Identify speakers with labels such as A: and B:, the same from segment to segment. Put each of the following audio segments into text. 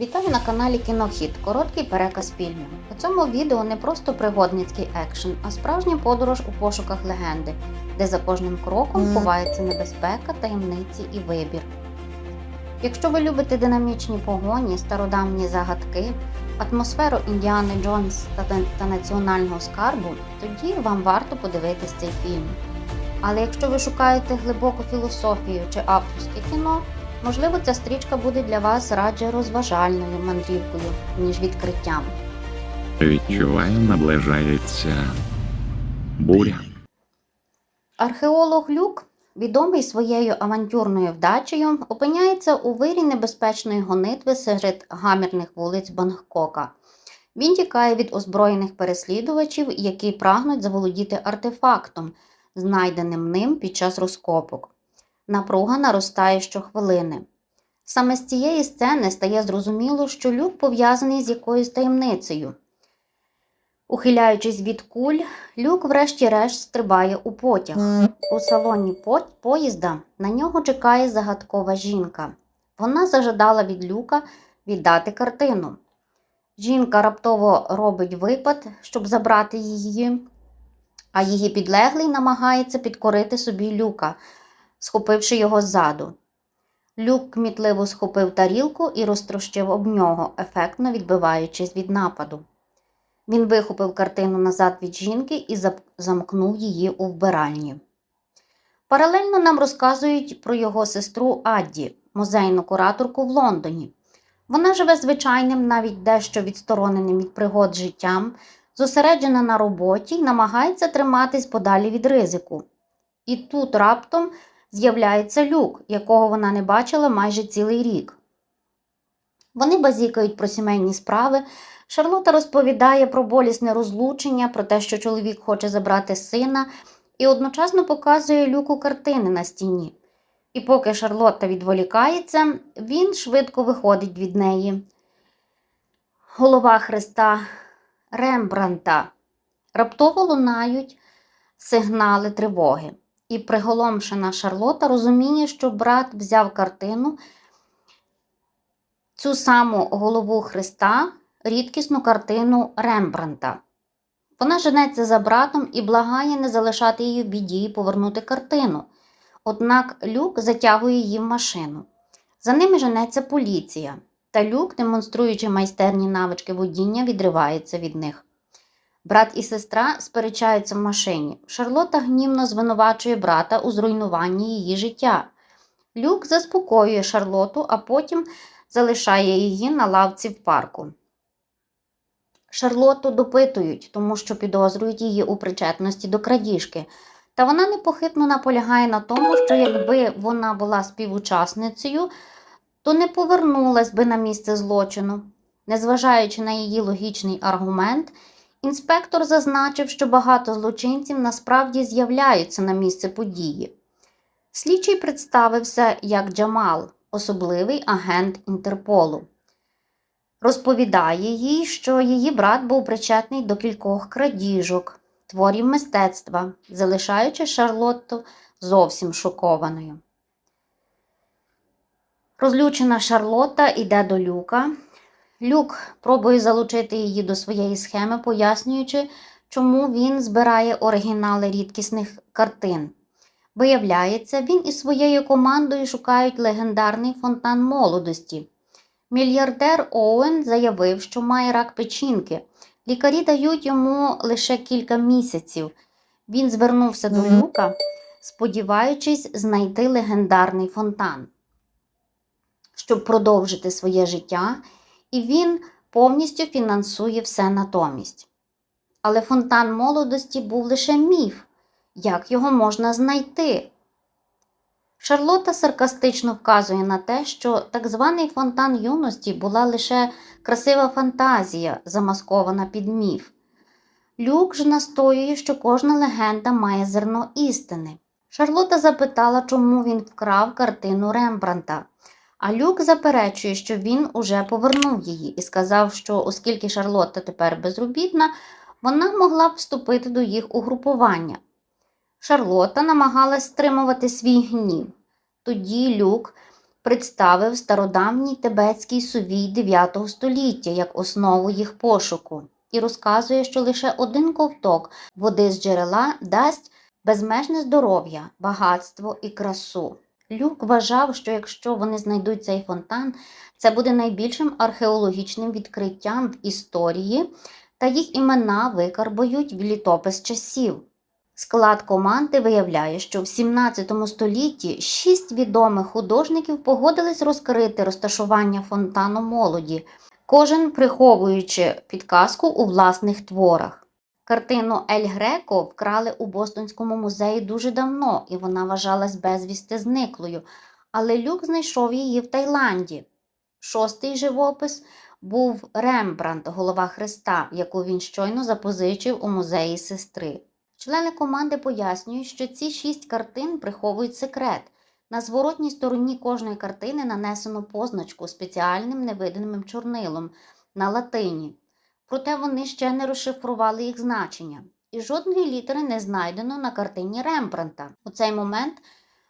A: Вітаю на каналі Кінохід. Короткий переказ фільмів. У цьому відео не просто пригодницький екшен, а справжня подорож у пошуках легенди, де за кожним кроком ховається небезпека, таємниці і вибір. Якщо ви любите динамічні погоні, стародавні загадки, атмосферу Індіани Джонс та, та національного скарбу, тоді вам варто подивитись цей фільм. Але якщо ви шукаєте глибоку філософію чи авторське кіно, Можливо, ця стрічка буде для вас радше розважальною мандрівкою, ніж відкриттям.
B: Відчуваю, наближається буря.
A: Археолог Люк, відомий своєю авантюрною вдачею, опиняється у вирі небезпечної гонитви серед гамірних вулиць Бангкока. Він тікає від озброєних переслідувачів, які прагнуть заволодіти артефактом, знайденим ним під час розкопок. Напруга наростає щохвилини. Саме з цієї сцени стає зрозуміло, що люк пов'язаний з якоюсь таємницею. Ухиляючись від куль, люк врешті-решт стрибає у потяг. У салоні по- поїзда на нього чекає загадкова жінка. Вона зажадала від люка віддати картину. Жінка раптово робить випад, щоб забрати її, а її підлеглий намагається підкорити собі люка, схопивши його ззаду. Люк кмітливо схопив тарілку і розтрощив об нього, ефектно відбиваючись від нападу. Він вихопив картину назад від жінки і замкнув її у вбиральні. Паралельно нам розказують про його сестру Адді, музейну кураторку в Лондоні. Вона живе звичайним, навіть дещо відстороненим від пригод життям, зосереджена на роботі й намагається триматись подалі від ризику. І тут раптом з'являється люк, якого вона не бачила майже цілий рік. Вони базікають про сімейні справи. Шарлота розповідає про болісне розлучення, про те, що чоловік хоче забрати сина, і одночасно показує люку картини на стіні. І поки Шарлотта відволікається, він швидко виходить від неї. Голова Христа Рембранта. Раптово лунають сигнали тривоги. І приголомшена Шарлота розуміє, що брат взяв картину, цю саму голову Христа, рідкісну картину Рембранта. Вона женеться за братом і благає не залишати її в біді і повернути картину. Однак Люк затягує її в машину. За ними женеться поліція, та Люк, демонструючи майстерні навички водіння, відривається від них. Брат і сестра сперечаються в машині. Шарлота гнівно звинувачує брата у зруйнуванні її життя. Люк заспокоює Шарлоту, а потім залишає її на лавці в парку. Шарлоту допитують, тому що підозрюють її у причетності до крадіжки. Та вона непохитно наполягає на тому, що якби вона була співучасницею, то не повернулась би на місце злочину. Незважаючи на її логічний аргумент, інспектор зазначив, що багато злочинців насправді з'являються на місце події. Слідчий представився як Джамал, особливий агент Інтерполу. Розповідає їй, що її брат був причетний до кількох крадіжок, творів мистецтва, залишаючи Шарлотту зовсім шокованою. Розлючена Шарлотта йде до люка. Люк пробує залучити її до своєї схеми, пояснюючи, чому він збирає оригінали рідкісних картин. Виявляється, він із своєю командою шукають легендарний фонтан молодості. Мільярдер Оуен заявив, що має рак печінки. Лікарі дають йому лише кілька місяців. Він звернувся до люка, сподіваючись знайти легендарний фонтан, щоб продовжити своє життя, і він повністю фінансує все натомість. Але фонтан молодості був лише міф. Як його можна знайти? Шарлота саркастично вказує на те, що так званий фонтан юності була лише красива фантазія, замаскована під міф. Люк ж настоює, що кожна легенда має зерно істини. Шарлота запитала, чому він вкрав картину Рембранта. А Люк заперечує, що він уже повернув її і сказав, що оскільки Шарлотта тепер безробітна, вона могла б вступити до їх угрупування. Шарлота намагалась стримувати свій гнів. Тоді Люк представив стародавній тибетський сувій 9 століття як основу їх пошуку і розказує, що лише один ковток води з джерела дасть безмежне здоров'я, багатство і красу. Люк вважав, що якщо вони знайдуть цей фонтан, це буде найбільшим археологічним відкриттям в історії, та їх імена викарбують в літопис часів. Склад команди виявляє, що в 17 столітті шість відомих художників погодились розкрити розташування фонтану молоді, кожен приховуючи підказку у власних творах. Картину Ель Греко вкрали у Бостонському музеї дуже давно, і вона вважалась безвісти зниклою, але Люк знайшов її в Таїланді. Шостий живопис був Рембрандт, голова Христа, яку він щойно запозичив у музеї сестри. Члени команди пояснюють, що ці шість картин приховують секрет. На зворотній стороні кожної картини нанесено позначку спеціальним невидимим чорнилом на латині. Проте вони ще не розшифрували їх значення, і жодної літери не знайдено на картині Рембранта. У цей момент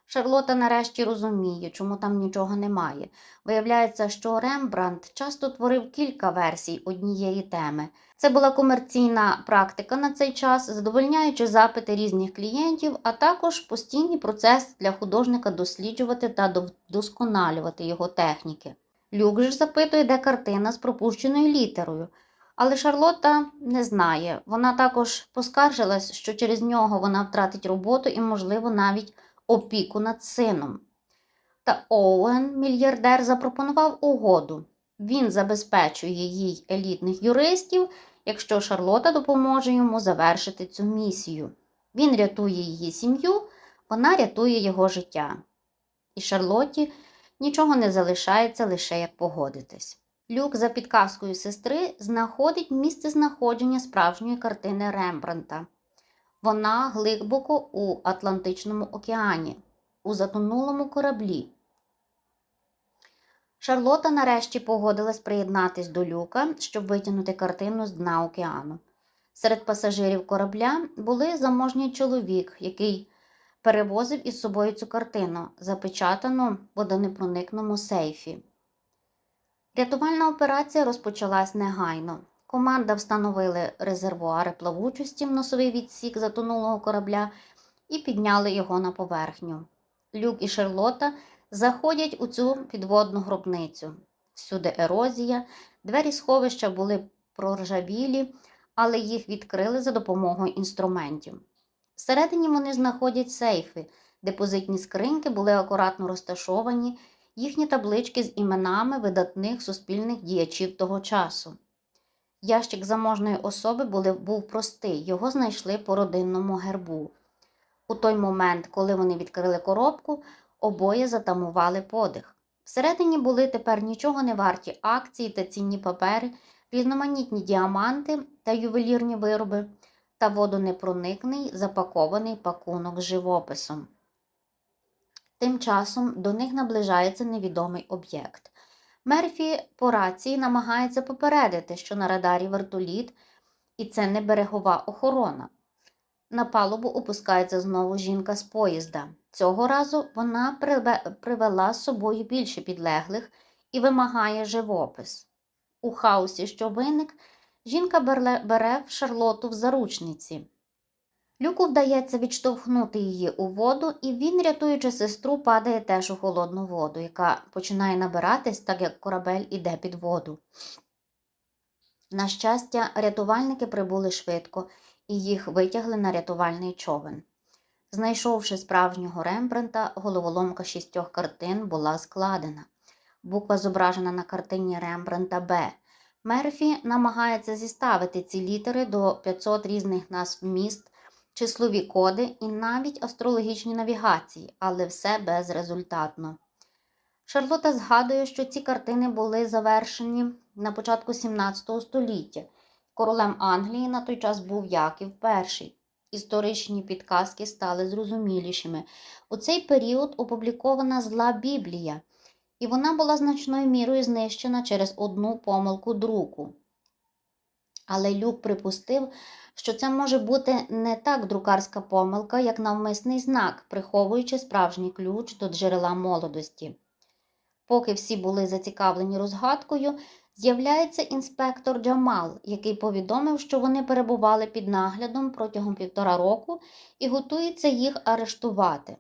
A: Шарлота нарешті розуміє, чому там нічого немає. Виявляється, що Рембрандт часто творив кілька версій однієї теми. Це була комерційна практика на цей час, задовольняючи запити різних клієнтів, а також постійний процес для художника досліджувати та вдосконалювати його техніки. Люк ж запитує, де картина з пропущеною літерою. Але Шарлотта не знає. Вона також поскаржилась, що через нього вона втратить роботу і, можливо, навіть опіку над сином. Та Оуен, мільярдер, запропонував угоду. Він забезпечує їй елітних юристів, якщо Шарлота допоможе йому завершити цю місію. Він рятує її сім'ю, вона рятує його життя. І Шарлотті нічого не залишається лише як погодитись. Люк за підказкою сестри знаходить місце знаходження справжньої картини Рембранта. Вона глибоко у Атлантичному океані, у затонулому кораблі. Шарлота нарешті погодилась приєднатись до люка, щоб витягнути картину з дна океану. Серед пасажирів корабля були заможній чоловік, який перевозив із собою цю картину, запечатану в водонепроникному сейфі. Рятувальна операція розпочалась негайно. Команда встановили резервуари плавучості в носовий відсік затонулого корабля і підняли його на поверхню. Люк і Шарлота заходять у цю підводну гробницю. Всюди ерозія, двері сховища були проржавілі, але їх відкрили за допомогою інструментів. Всередині вони знаходять сейфи, депозитні скриньки були акуратно розташовані, їхні таблички з іменами видатних суспільних діячів того часу. Ящик заможної особи були, був простий, його знайшли по родинному гербу. У той момент, коли вони відкрили коробку, обоє затамували подих. Всередині були тепер нічого не варті акції та цінні папери, різноманітні діаманти та ювелірні вироби та водонепроникний запакований пакунок з живописом. Тим часом до них наближається невідомий об'єкт. Мерфі по рації намагається попередити, що на радарі вертоліт, і це не берегова охорона. На палубу опускається знову жінка з поїзда. Цього разу вона привела з собою більше підлеглих і вимагає живопис. У хаосі, що виник, жінка бере в Шарлоту в заручниці. Люку вдається відштовхнути її у воду, і він, рятуючи сестру, падає теж у холодну воду, яка починає набиратись, так як корабель іде під воду. На щастя, рятувальники прибули швидко і їх витягли на рятувальний човен. Знайшовши справжнього Рембрандта, головоломка шістьох картин була складена. Буква зображена на картині Рембрандта Б. Мерфі намагається зіставити ці літери до 500 різних назв міст, числові коди і навіть астрологічні навігації, але все безрезультатно. Шарлота згадує, що ці картини були завершені на початку 17 століття. Королем Англії на той час був Яків І. Історичні підказки стали зрозумілішими. У цей період опублікована зла Біблія, і вона була значною мірою знищена через одну помилку друку. Але Люк припустив, що це може бути не так друкарська помилка, як навмисний знак, приховуючи справжній ключ до джерела молодості. Поки всі були зацікавлені розгадкою, з'являється інспектор Джамал, який повідомив, що вони перебували під наглядом протягом півтора року і готується їх арештувати.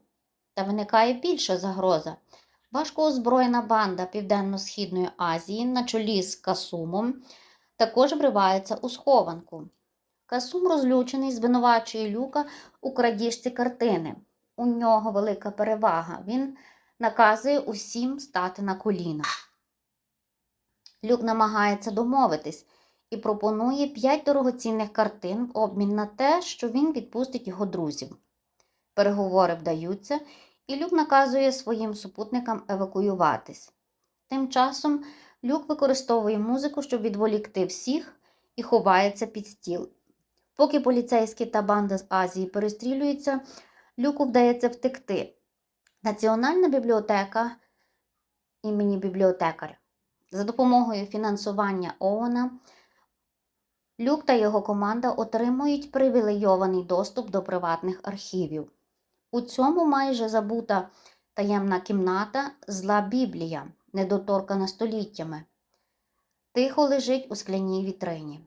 A: Та виникає більша загроза. Важкоозброєна банда Південно-Східної Азії на чолі з Касумом також вривається у схованку. Касум розлючений звинувачує Люка у крадіжці картини. У нього велика перевага. Він наказує усім стати на коліна. Люк намагається домовитись і пропонує п'ять дорогоцінних картин в обмін на те, що він відпустить його друзів. Переговори вдаються, і Люк наказує своїм супутникам евакуюватись. Тим часом Люк використовує музику, щоб відволікти всіх і ховається під стіл. Поки поліцейські та банда з Азії перестрілюються, Люку вдається втекти. Національна бібліотека імені бібліотекаря. За допомогою фінансування ООНа Люк та його команда отримують привілейований доступ до приватних архівів. У цьому майже забута таємна кімната зла Біблія, недоторкана століттями. Тихо лежить у скляній вітрині.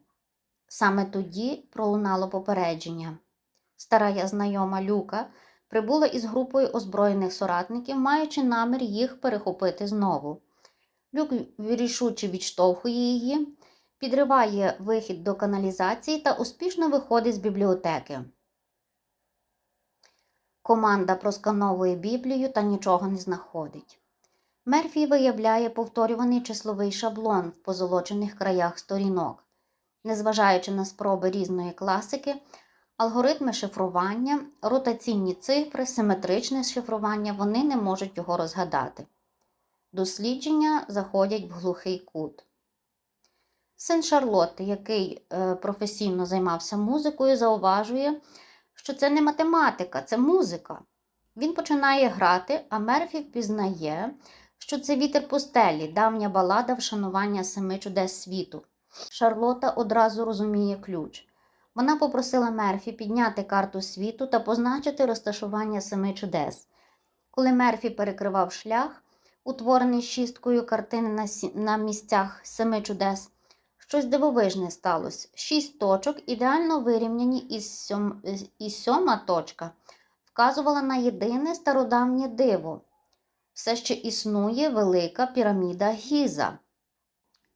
A: Саме тоді пролунало попередження. Стара знайома Люка прибула із групою озброєних соратників, маючи намір їх перехопити знову. Люк рішуче відштовхує її, підриває вихід до каналізації та успішно виходить з бібліотеки. Команда проскановує Біблію та нічого не знаходить. Мерфі виявляє повторюваний числовий шаблон в позолочених краях сторінок. Незважаючи на спроби різної класики, алгоритми шифрування, ротаційні цифри, симетричне шифрування, вони не можуть його розгадати. Дослідження заходять в глухий кут. Син Шарлотти, який е, професійно займався музикою, зауважує, що це не математика, це музика. Він починає грати, а Мерфі впізнає, що це вітер пустелі, давня балада вшанування семи чудес світу. Шарлота одразу розуміє ключ. Вона попросила Мерфі підняти карту світу та позначити розташування семи чудес. Коли Мерфі перекривав шлях, утворений шісткою картини на, сі... на місцях семи чудес, щось дивовижне сталося. Шість точок, ідеально вирівняні, і, сьом... і сьома точка вказувала на єдине стародавнє диво. Все ще існує велика піраміда Гіза.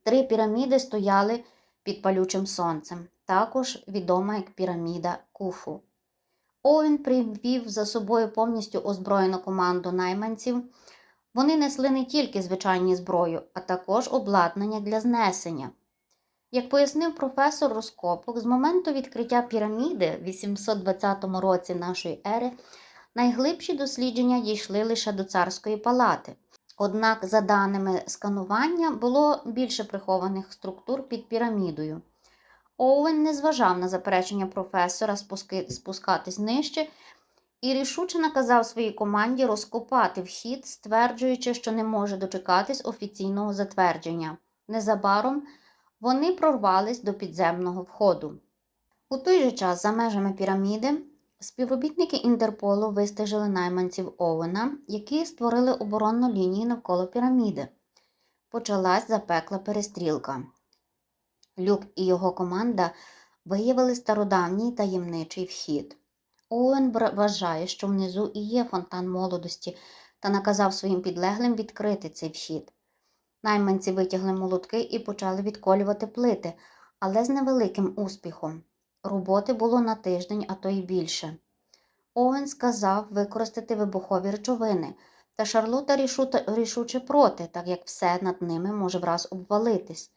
A: Три піраміди стояли під палючим сонцем, також відома як піраміда Куфу. Оуен привів за собою повністю озброєну команду найманців. Вони несли не тільки звичайні зброю, а також обладнання для знесення. Як пояснив професор розкопок, з моменту відкриття піраміди в 820 році нашої ери найглибші дослідження дійшли лише до царської палати. Однак, за даними сканування, було більше прихованих структур під пірамідою. Оуен не зважав на заперечення професора спускатись нижче і рішуче наказав своїй команді розкопати вхід, стверджуючи, що не може дочекатись офіційного затвердження. Незабаром вони прорвались до підземного входу. У той же час, за межами піраміди, співробітники Інтерполу вистежили найманців Оуена, які створили оборонну лінію навколо піраміди. Почалась запекла перестрілка. Люк і його команда виявили стародавній таємничий вхід. Оуен вважає, що внизу і є фонтан молодості, та наказав своїм підлеглим відкрити цей вхід. Найманці витягли молотки і почали відколювати плити, але з невеликим успіхом. Роботи було на тиждень, а то й більше. Оуен сказав використати вибухові речовини, та Шарлота рішуче проти, так як все над ними може враз обвалитись.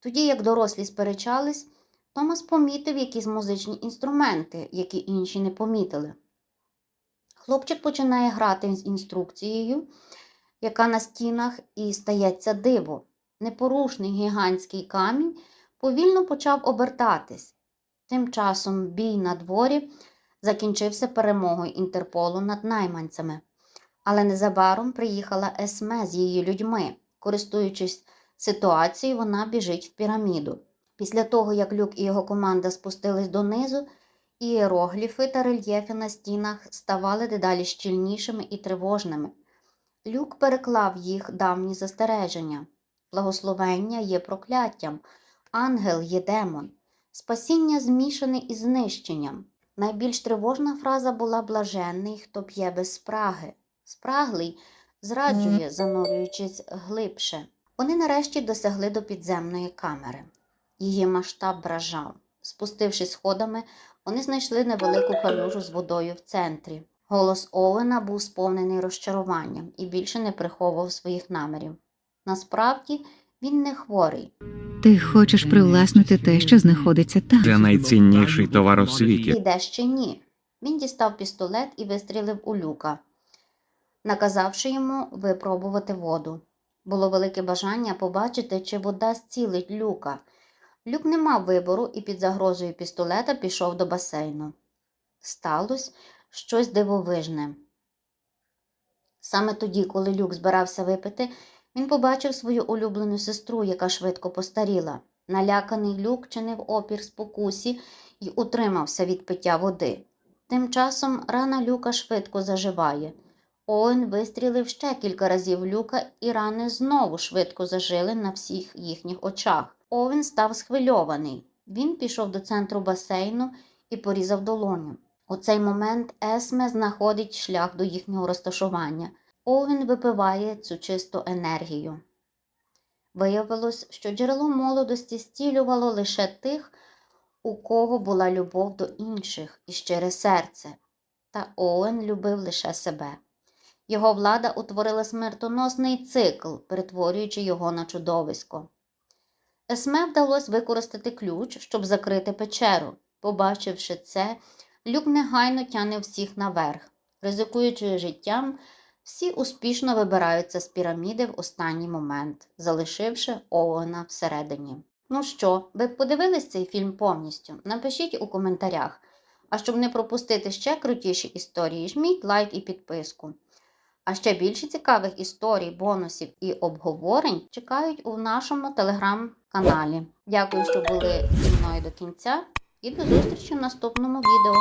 A: Тоді, як дорослі сперечались, Томас помітив якісь музичні інструменти, які інші не помітили. Хлопчик починає грати з інструкцією, яка на стінах і стається диво. Непорушний гігантський камінь повільно почав обертатись. Тим часом бій на дворі закінчився перемогою Інтерполу над найманцями. Але незабаром приїхала Есме з її людьми. Користуючись ситуацією, вона біжить в піраміду. Після того, як Люк і його команда спустились донизу, ієрогліфи та рельєфи на стінах ставали дедалі щільнішими і тривожними. Люк переклав їх давні застереження. Благословення є прокляттям, ангел є демон, спасіння змішане із знищенням. Найбільш тривожна фраза була блаженний, хто п'є без спраги. Спраглий зраджує, занурюючись глибше. Вони нарешті досягли до підземної камери. Її масштаб вражав. Спустившись сходами, вони знайшли невелику калюжу з водою в центрі. Голос Оуена був сповнений розчаруванням і більше не приховував своїх намірів. Насправді він не хворий.
C: Ти хочеш привласнити те, що знаходиться там.
B: Це найцінніший товар у світі.
A: І де ще ні. Він дістав пістолет і вистрілив у люка, наказавши йому випробувати воду. Було велике бажання побачити, чи вода зцілить люка. Люк не мав вибору і під загрозою пістолета пішов до басейну. Сталося щось дивовижне. Саме тоді, коли люк збирався випити, він побачив свою улюблену сестру, яка швидко постаріла. Наляканий люк чинив опір спокусі і утримався від пиття води. Тим часом рана люка швидко заживає. Оуен вистрілив ще кілька разів люка, і рани знову швидко зажили на всіх їхніх очах. Оуен став схвильований. Він пішов до центру басейну і порізав долоню. У цей момент Есме знаходить шлях до їхнього розташування. Оуен випиває цю чисту енергію. Виявилось, що джерело молодості стілювало лише тих, у кого була любов до інших і щире серце. Та Оуен любив лише себе. Його влада утворила смертоносний цикл, перетворюючи його на чудовисько. Есме вдалося використати ключ, щоб закрити печеру. Побачивши це, люк негайно тяне всіх наверх. Ризикуючи життям, всі успішно вибираються з піраміди в останній момент, залишивши Оуена всередині. Ну що, ви подивились цей фільм повністю? Напишіть у коментарях. А щоб не пропустити ще крутіші історії, жміть лайк і підписку. А ще більше цікавих історій, бонусів і обговорень чекають у нашому телеграм-каналі. Дякую, що були зі мною до кінця, і до зустрічі в наступному відео.